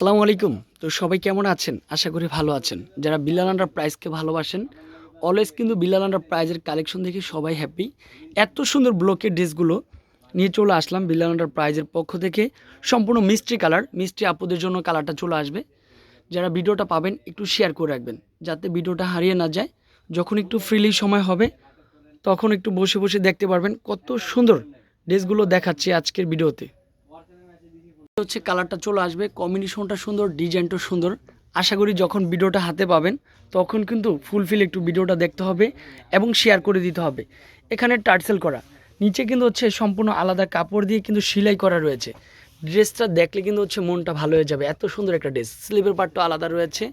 আসসালামু আলাইকুম। তো সবাই কেমন আছেন? আশা করি ভালো আছেন। যারা বিলাল আন্ডার প্রাইজকে ভালোবাসেন অলওয়েজ কিন্তু বিলাল আন্ডার প্রাইজের কালেকশন দেখে সবাই হ্যাপি এত সুন্দর ব্লকের ড্রেসগুলো নিয়ে চলে আসলাম বিলাল আন্ডার প্রাইজের পক্ষ থেকে। সম্পূর্ণ মিষ্টি কালার মিষ্টি আপুদের জন্য কালারটা চলে আসবে। যারা ভিডিওটা পাবেন, একটু শেয়ার করে রাখবেন, যাতে ভিডিওটা হারিয়ে না যায়। যখন একটু ফ্রিলি সময় হবে, তখন একটু বসে বসে দেখতে পারবেন কত সুন্দর ড্রেসগুলো দেখাচ্ছে আজকের ভিডিওতে। হচ্ছে কালারটা চলে আসবে কম্বিনেশনটা সুন্দর ডিজাইনটা সুন্দর। আশা করি যখন ভিডিওটা হাতে পাবেন, তখন কিন্তু ফুলফিল একটু ভিডিওটা দেখতে হবে এবং শেয়ার করে দিতে হবে। এখানে টার্সেল করা। নিচে কিন্তু হচ্ছে সম্পূর্ণ আলাদা কাপড় দিয়ে কিন্তু সেলাই করা রয়েছে। ড্রেসটা দেখলে কিন্তু হচ্ছে মনটা ভালো হয়ে যাবে। এত সুন্দর একটা ড্রেস। স্লিভের পার্টটা আলাদা রয়েছে।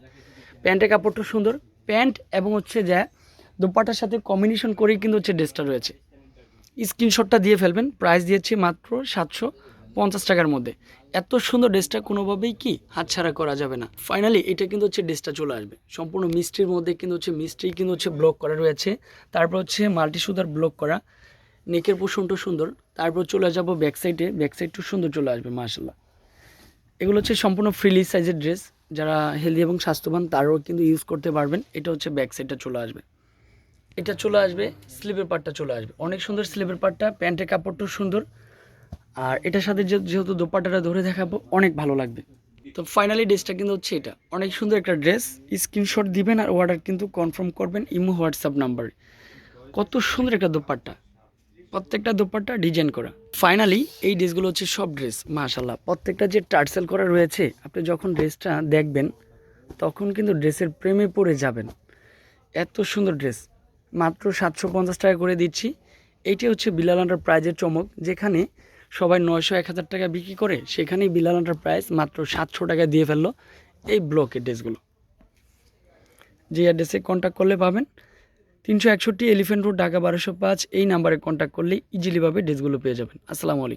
প্যান্টের কাপড়টা সুন্দর। প্যান্ট এবং হচ্ছে যা দোপাটার সাথে কম্বিনেশন করেই কিন্তু হচ্ছে ড্রেসটা রয়েছে। স্ক্রিনশটটা দিয়ে ফেলবেন। প্রাইস দিয়েছি মাত্র সাতশো। পঞ্চাশ টাকার মধ্যে। এত সুন্দর ড্রেসটা কোনোভাবেই কি হাতছাড়া করা যাবে না। ফাইনালি এটা কিন্তু হচ্ছে ড্রেসটা চলে আসবে। সম্পূর্ণ মিষ্টির মধ্যে কিন্তু হচ্ছে মিষ্টি কিন্তু হচ্ছে ব্লক করা রয়েছে। তারপর হচ্ছে মাল্টি সুতার ব্লক করা। নেকের পোষণটা সুন্দর। তারপর চলে যাব ব্যাক সাইডে ব্যাক সাইডটা সুন্দর চলে আসবে মার্শাল্লাহ এগুলো হচ্ছে সম্পূর্ণ ফ্রিলি সাইজের ড্রেস যারা হেলদি এবং স্বাস্থ্যবান, তারাও কিন্তু ইউজ করতে পারবেন। এটা হচ্ছে ব্যাক সাইডটা চলে আসবে। এটা চলে আসবে স্লিভের পার্টটা চলে আসবে। অনেক সুন্দর স্লিভের পার্টটা প্যান্টের কাপড়টাও সুন্দর। আর এটার সাথে যেহেতু দোপাট্টাটা ধরে দেখাবো, অনেক ভালো লাগবে। তো ফাইনালি ড্রেসটা কিন্তু হচ্ছে এটা। অনেক সুন্দর একটা ড্রেস। স্ক্রিনশট দিবেন আর অর্ডার কিন্তু কনফার্ম করবেন ইমো, হোয়াটসঅ্যাপ নাম্বারে। কত সুন্দর একটা দোপাট্টা। প্রত্যেকটা দোপাট্টা ডিজাইন করা। ফাইনালি এই ড্রেসগুলো হচ্ছে সব ড্রেস মাশাল্লাহ প্রত্যেকটা যে টার্সেল করা রয়েছে, আপনি যখন ড্রেসটা দেখবেন, তখন কিন্তু ড্রেসের প্রেমে পড়ে যাবেন। এত সুন্দর ড্রেস। মাত্র সাতশো পঞ্চাশ টাকা করে দিচ্ছি। এইটি হচ্ছে বিলাল আন্ডার প্রাইজের চমক, যেখানে সবাই নয়শো এক হাজার টাকা বিক্রি করে সেখানেই বিলাল আন্ডার প্রাইস মাত্র সাতশো টাকা দিয়ে ফেলল এই ব্লকের ড্রেসগুলো যে অ্যাড্রেসে কন্ট্যাক্ট করলে পাবেন। তিনশো একষট্টি এলিফেন্ট রোড ঢাকা বারোশো পাঁচ, এই নাম্বারে কন্ট্যাক্ট করলে ইজিলিভাবে ড্রেসগুলো পেয়ে যাবেন। আসসালামু আলাইকুম।